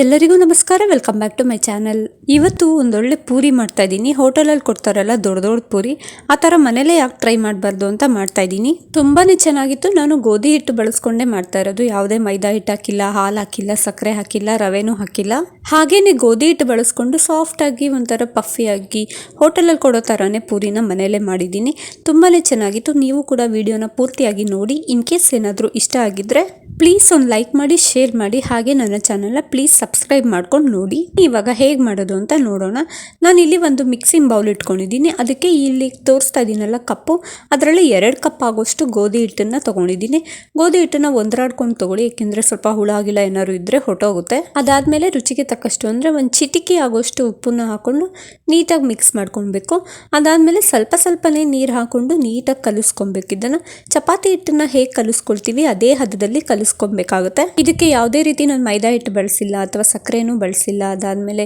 ಎಲ್ಲರಿಗೂ ನಮಸ್ಕಾರ. Welcome back to my channel ಇವತ್ತು ಒಂದೊಳ್ಳೆ ಪೂರಿ ಮಾಡ್ತಾ ಇದ್ದೀನಿ. ಹೋಟೆಲಲ್ಲಿ ಕೊಡ್ತಾರಲ್ಲ ದೊಡ್ಡ ದೊಡ್ಡ ಪೂರಿ, ಆ ಥರ ಮನೇಲೇ ಯಾಕೆ ಟ್ರೈ ಮಾಡಬಾರ್ದು ಅಂತ ಮಾಡ್ತಾ ಇದ್ದೀನಿ. ತುಂಬಾ ಚೆನ್ನಾಗಿತ್ತು. ನಾನು ಗೋಧಿ ಹಿಟ್ಟು ಬಳಸ್ಕೊಂಡೇ ಮಾಡ್ತಾ ಇರೋದು. ಯಾವುದೇ ಮೈದಾ ಹಿಟ್ಟು ಹಾಕಿಲ್ಲ, ಹಾಲು ಹಾಕಿಲ್ಲ, ಸಕ್ಕರೆ ಹಾಕಿಲ್ಲ, ರವೆನೂ ಹಾಕಿಲ್ಲ. ಹಾಗೇನೆ ಗೋಧಿ ಹಿಟ್ಟು ಬಳಸ್ಕೊಂಡು ಸಾಫ್ಟ್ ಆಗಿ ಒಂಥರ ಪಫಿಯಾಗಿ ಹೋಟೆಲಲ್ಲಿ ಕೊಡೋ ಥರನೇ ಪೂರಿನ ಮನೇಲೇ ಮಾಡಿದ್ದೀನಿ. ತುಂಬಾ ಚೆನ್ನಾಗಿತ್ತು. ನೀವು ಕೂಡ ವಿಡಿಯೋನ ಪೂರ್ತಿಯಾಗಿ ನೋಡಿ. ಇನ್ ಕೇಸ್ ಏನಾದರೂ ಇಷ್ಟ ಆಗಿದ್ರೆ ಪ್ಲೀಸ್ ಒಂದು ಲೈಕ್ ಮಾಡಿ ಶೇರ್ ಮಾಡಿ, ಹಾಗೆ ನನ್ನ ಚಾನಲ್ನ ಪ್ಲೀಸ್ ಸಬ್ಸ್ಕ್ರೈಬ್ ಮಾಡ್ಕೊಂಡು ನೋಡಿ. ಇವಾಗ ಹೇಗೆ ಮಾಡೋದು ಅಂತ ನೋಡೋಣ. ನಾನು ಇಲ್ಲಿ ಒಂದು ಮಿಕ್ಸಿಂಗ್ ಬೌಲ್ ಇಟ್ಕೊಂಡಿದ್ದೀನಿ. ಅದಕ್ಕೆ ಇಲ್ಲಿ ತೋರಿಸ್ತಾ ಇದ್ದೀನಲ್ಲ ಕಪ್ಪು. ಅದರಲ್ಲಿ ಎರಡು ಕಪ್ ಆಗೋಷ್ಟು ಗೋಧಿ ಹಿಟ್ಟನ್ನು ತೊಗೊಂಡಿದ್ದೀನಿ. ಗೋಧಿ ಹಿಟ್ಟನ್ನು ಒಂದರಾಡ್ಕೊಂಡು ತೊಗೊಳ್ಳಿ, ಏಕೆಂದರೆ ಸ್ವಲ್ಪ ಹುಳ ಆಗಿಲ್ಲ ಏನಾದ್ರು ಇದ್ದರೆ ಹೊಟ್ಟೋಗುತ್ತೆ ಅದಾದಮೇಲೆ ರುಚಿಗೆ ತಕ್ಕಷ್ಟು ಅಂದರೆ ಒಂದು ಚಿಟಿಕೆ ಆಗೋಷ್ಟು ಉಪ್ಪನ್ನು ಹಾಕ್ಕೊಂಡು ನೀಟಾಗಿ ಮಿಕ್ಸ್ ಮಾಡ್ಕೊಳ್ಬೇಕು. ಅದಾದಮೇಲೆ ಸ್ವಲ್ಪ ಸ್ವಲ್ಪನೇ ನೀರು ಹಾಕ್ಕೊಂಡು ನೀಟಾಗಿ ಕಲಿಸ್ಕೊಬೇಕು ಇದನ್ನು. ಚಪಾತಿ ಹಿಟ್ಟನ್ನು ಹೇಗೆ ಕಲಿಸ್ಕೊಳ್ತೀವಿ, ಅದೇ ಹದದಲ್ಲಿ ಕಲಿಸ್ಕೊಬೇಕಾಗುತ್ತೆ ಇದಕ್ಕೆ ಯಾವುದೇ ರೀತಿ ನಾನು ಮೈದಾ ಹಿಟ್ಟು ಬಳಸಿಲ್ಲ ಅಥವಾ ಸಕ್ಕರೆನೂ ಬಳಸಿಲ್ಲ. ಅದಾದಮೇಲೆ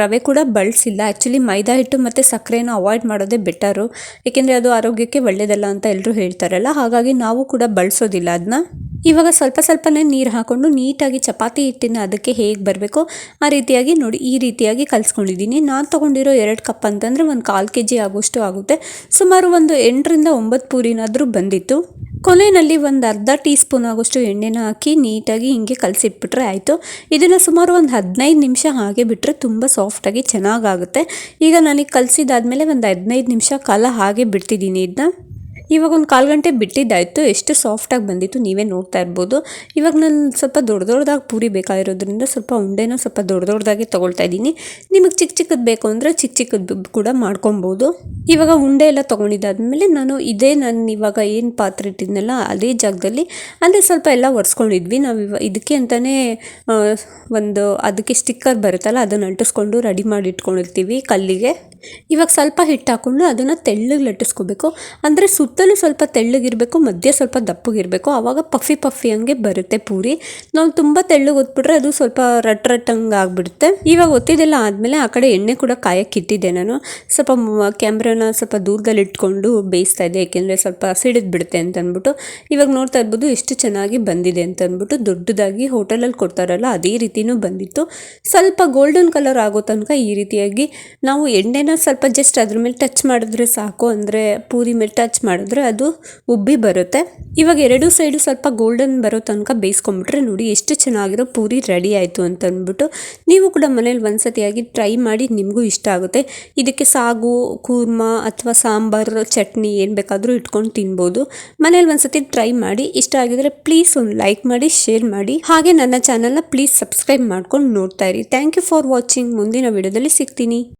ರವೆ ಕೂಡ ಬಳಸಿಲ್ಲ. ಆ್ಯಕ್ಚುಲಿ ಮೈದಾ ಹಿಟ್ಟು ಮತ್ತು ಸಕ್ಕರೆನ ಅವಾಯ್ಡ್ ಮಾಡೋದೇ ಬೆಟರು ಏಕೆಂದರೆ ಅದು ಆರೋಗ್ಯಕ್ಕೆ ಒಳ್ಳೆಯದಲ್ಲ ಅಂತ ಎಲ್ಲರೂ ಹೇಳ್ತಾರಲ್ಲ. ಹಾಗಾಗಿ ನಾವು ಕೂಡ ಬಳಸೋದಿಲ್ಲ ಅದನ್ನ ಇವಾಗ ಸ್ವಲ್ಪ ಸ್ವಲ್ಪನೇ ನೀರು ಹಾಕ್ಕೊಂಡು ನೀಟಾಗಿ ಚಪಾತಿ ಹಿಟ್ಟಿನ ಅದಕ್ಕೆ ಹೇಗೆ ಬರಬೇಕು ಆ ರೀತಿಯಾಗಿ ನೋಡಿ, ಈ ರೀತಿಯಾಗಿ ಕಲಿಸ್ಕೊಂಡಿದ್ದೀನಿ. ನಾನು ತೊಗೊಂಡಿರೋ ಎರಡು ಕಪ್ ಅಂತಂದರೆ ಒಂದು ಕಾಲು ಕೆ ಜಿ ಆಗೋಷ್ಟು ಆಗುತ್ತೆ. ಸುಮಾರು ಒಂದು ಎಂಟರಿಂದ ಒಂಬತ್ತು ಪೂರಿನಾದರೂ ಬಂದಿತ್ತು. ಕೊನೆಯಲ್ಲಿ ಒಂದು ಅರ್ಧ ಟೀ ಸ್ಪೂನ್ ಆಗೋಷ್ಟು ಎಣ್ಣೆನ ಹಾಕಿ ನೀಟಾಗಿ ಹಿಂಗೆ ಕಲಸಿಟ್ಬಿಟ್ರೆ ಆಯಿತು. ಇದನ್ನು ಸುಮಾರು ಒಂದು ಹದಿನೈದು ನಿಮಿಷ ಹಾಗೆ ಬಿಟ್ಟರೆ ತುಂಬ ಸಾಫ್ಟಾಗಿ ಚೆನ್ನಾಗಾಗುತ್ತೆ. ಈಗ ನನಗೆ ಕಲಸಿದಾದ್ಮೇಲೆ ಒಂದು ಹದಿನೈದು ನಿಮಿಷ ಕಾಲ ಹಾಗೆ ಬಿಡ್ತಿದ್ದೀನಿ ಇದನ್ನ ಇವಾಗ ಒಂದು ಕಾಲು ಗಂಟೆ ಬಿಟ್ಟಿದ್ದಾಯಿತು, ಎಷ್ಟು ಸಾಫ್ಟಾಗಿ ಬಂದಿತ್ತು ನೀವೇ ನೋಡ್ತಾ ಇರ್ಬೋದು. ಇವಾಗ ನಾನು ಸ್ವಲ್ಪ ದೊಡ್ಡ ದೊಡ್ಡದಾಗಿ ಪೂರಿ ಬೇಕಾಗಿರೋದ್ರಿಂದ ಸ್ವಲ್ಪ ಉಂಡೆನ ಸ್ವಲ್ಪ ದೊಡ್ಡ ದೊಡ್ಡದಾಗಿ ತೊಗೊಳ್ತಾ ಇದ್ದೀನಿ. ನಿಮಗೆ ಚಿಕ್ಕ ಚಿಕ್ಕದು ಬೇಕು ಅಂದರೆ ಚಿಕ್ಕ ಚಿಕ್ಕದು ಕೂಡ ಮಾಡ್ಕೊಬೋದು. ಇವಾಗ ಉಂಡೆ ಎಲ್ಲ ತೊಗೊಂಡಿದ್ದಾದ್ಮೇಲೆ ನಾನು ಇದೇ ನಾನು ಇವಾಗ ಏನು ಪಾತ್ರೆ ಇಟ್ಟಿದ್ನಲ್ಲ ಅದೇ ಜಾಗದಲ್ಲಿ ಅಂದರೆ ಸ್ವಲ್ಪ ಎಲ್ಲ ಒರೆಸ್ಕೊಂಡಿದ್ವಿ. ನಾವು ಇವ ಇದಕ್ಕೆ ಅಂತಲೇ ಒಂದು ಅದಕ್ಕೆ ಸ್ಟಿಕ್ಕರ್ ಬರುತ್ತಲ್ಲ ಅದನ್ನು ಅಂಟಿಸ್ಕೊಂಡು ರೆಡಿ ಮಾಡಿ ಇಟ್ಕೊಂಡಿರ್ತೀವಿ ಕಲ್ಲಿಗೆ. ಇವಾಗ ಸ್ವಲ್ಪ ಹಿಟ್ಟು ಹಾಕ್ಕೊಂಡು ಅದನ್ನು ತೆಳ್ಳಗೆ ಲಟ್ಟಿಸ್ಕೋಬೇಕು. ಅಂದರೆ ಸುತ್ತಲೂ ಸ್ವಲ್ಪ ತೆಳ್ಳಗಿರಬೇಕು, ಮಧ್ಯೆ ಸ್ವಲ್ಪ ದಪ್ಪಗಿರಬೇಕು. ಆವಾಗ ಪಫಿ ಪಫಿ ಹಂಗೆ ಬರುತ್ತೆ ಪೂರಿ. ನಾವು ತುಂಬ ತೆಳ್ಳಗೆ ಒತ್ಬಿಟ್ರೆ ಅದು ಸ್ವಲ್ಪ ರಟ್ ರಟ್ ಹಂಗೆ ಆಗಿಬಿಡುತ್ತೆ. ಇವಾಗ ಒತ್ತಿದೆಲ್ಲ ಆದಮೇಲೆ ಆ ಕಡೆ ಎಣ್ಣೆ ಕೂಡ ಕಾಯಕ್ಕೆ ಇಟ್ಟಿದ್ದೆ ನಾನು. ಸ್ವಲ್ಪ ಕ್ಯಾಮ್ರಾನ ಸ್ವಲ್ಪ ದೂರದಲ್ಲಿ ಇಟ್ಕೊಂಡು ಬೇಯಿಸ್ತಾ ಇದ್ದೆ ಏಕೆಂದರೆ ಸ್ವಲ್ಪ ಸಿಡಿದು ಬಿಡುತ್ತೆ ಅಂತ ಅಂದ್ಬಿಟ್ಟು ಇವಾಗ ನೋಡ್ತಾ ಇರ್ಬೋದು ಎಷ್ಟು ಚೆನ್ನಾಗಿ ಬಂದಿದೆ ಅಂತ ಅಂದ್ಬಿಟ್ಟು ದೊಡ್ಡದಾಗಿ ಹೋಟೆಲಲ್ಲಿ ಕೊಡ್ತಾರಲ್ಲ, ಅದೇ ರೀತಿಯೂ ಬಂದಿತ್ತು. ಸ್ವಲ್ಪ ಗೋಲ್ಡನ್ ಕಲರ್ ಆಗೋ ತನಕ ಈ ರೀತಿಯಾಗಿ ನಾವು ಎಣ್ಣೆನ ಸ್ವಲ್ಪ ಜಸ್ಟ್ ಅದ್ರ ಮೇಲೆ ಟಚ್ ಮಾಡಿದ್ರೆ ಸಾಕು. ಅಂದರೆ ಪೂರಿ ಮೇಲೆ ಟಚ್ ಮಾಡಿದ್ರೆ ಅದು ಉಬ್ಬಿ ಬರುತ್ತೆ. ಇವಾಗ ಎರಡು ಸೈಡು ಸ್ವಲ್ಪ ಗೋಲ್ಡನ್ ಬರೋ ತನಕ ಬೇಯಿಸ್ಕೊಂಬಿಟ್ರೆ ನೋಡಿ ಎಷ್ಟು ಚೆನ್ನಾಗಿರೋ ಪೂರಿ ರೆಡಿ ಆಯಿತು ಅಂತ ಅಂದ್ಬಿಟ್ಟು ನೀವು ಕೂಡ ಮನೇಲಿ ಒಂದ್ಸತಿಯಾಗಿ ಟ್ರೈ ಮಾಡಿ ನಿಮಗೂ ಇಷ್ಟ ಆಗುತ್ತೆ. ಇದಕ್ಕೆ ಸಾಗು, ಕೂರ್ಮ ಅಥವಾ ಸಾಂಬಾರು, ಚಟ್ನಿ ಏನು ಬೇಕಾದರೂ ಇಟ್ಕೊಂಡು ತಿನ್ಬೋದು. ಮನೇಲಿ ಒಂದ್ಸತಿ ಟ್ರೈ ಮಾಡಿ ಇಷ್ಟ ಆಗಿದ್ರೆ ಪ್ಲೀಸ್ ಒಂದು ಲೈಕ್ ಮಾಡಿ ಶೇರ್ ಮಾಡಿ. ಹಾಗೆ ನನ್ನ ಚಾನಲ್ನ ಪ್ಲೀಸ್ ಸಬ್ಸ್ಕ್ರೈಬ್ ಮಾಡ್ಕೊಂಡು ನೋಡ್ತಾ ಇರಿ. ಥ್ಯಾಂಕ್ ಯು ಫಾರ್ ವಾಚಿಂಗ್ ಮುಂದಿನ ವಿಡಿಯೋದಲ್ಲಿ ಸಿಗ್ತೀನಿ.